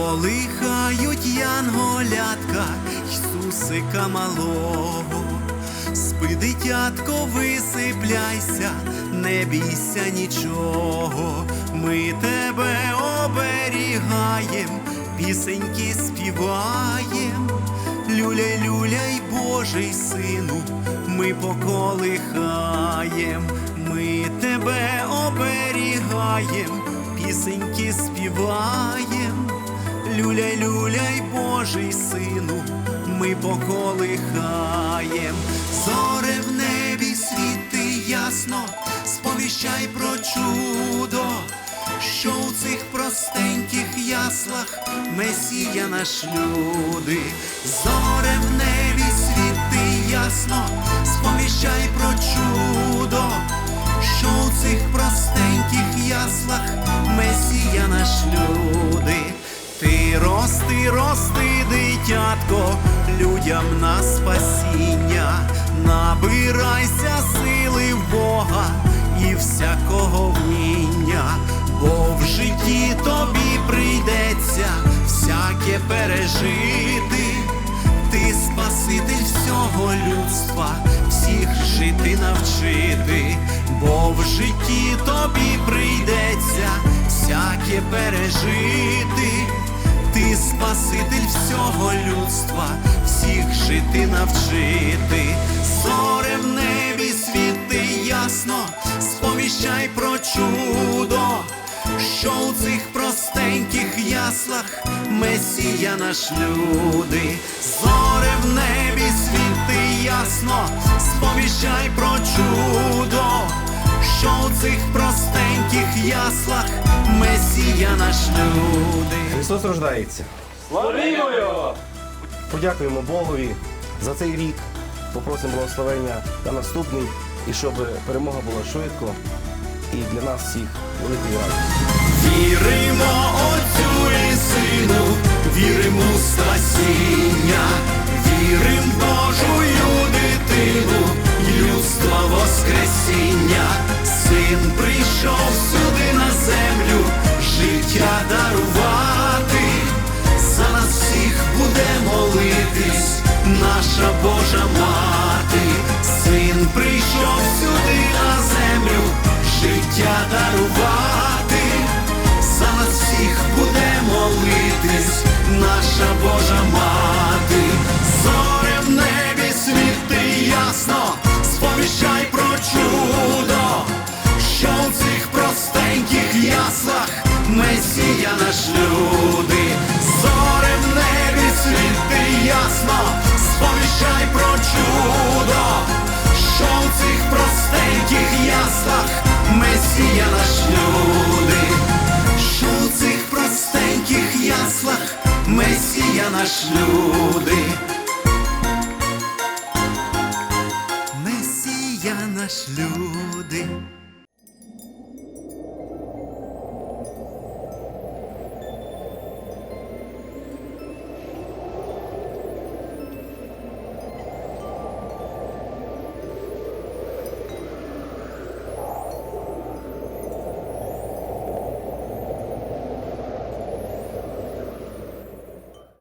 Колихають янголятка Ісусика малого. Спи, дитятко, висипляйся, не бійся нічого. Ми тебе оберігаєм, пісеньки співаєм. Люляй, люляй, Божий сину, ми поколихаєм, ми тебе оберігаєм, пісеньки співаєм. Люляй, люляй, Божий сину, ми поколихаєм. Зоре в небі світи ясно, сповіщай про чудо, що у цих простеньких яслах Месія наш люди. Зоре в небі світи ясно, сповіщай про чудо, що у цих простеньких яслах Месія наш люди. Ти рости, рости, дитятко, людям на спасіння, набирайся сили в Бога і всякого вміння, бо в житті тобі прийдеться всяке пережити. Ти спаситель всього людства, всіх жити навчити, бо в житті тобі прийдеться всяке пережити. Ти спаситель всього людства, всіх жити навчити. Зоре в небі світи ясно, сповіщай про чудо, що у цих простеньких яслах Месія наш люди. Зоре в небі яслах Месія наш люди. Христос рождається. Славімо його! Подякуємо Богові за цей рік. Попросимо благословення на наступний і щоб перемога була швидко і для нас всіх великою радістю. Віримо Отцю і Сину, віримо в спасіння, вірим в Божую дитину, і людства Воскресіння. Син прийшов сюди землю, життя дарувати. За нас всіх буде молитись, наша Божа мати. Син прийшов сюди на землю, життя дарувати. За нас всіх буде молитись, наша Божа мати. Месія наш люди. Зоре в небі світи ясно, сповіщай про чудо, що в цих простеньких яслах Месія наш люди. Що в цих простеньких яслах Месія наш люди. Месія наш люди.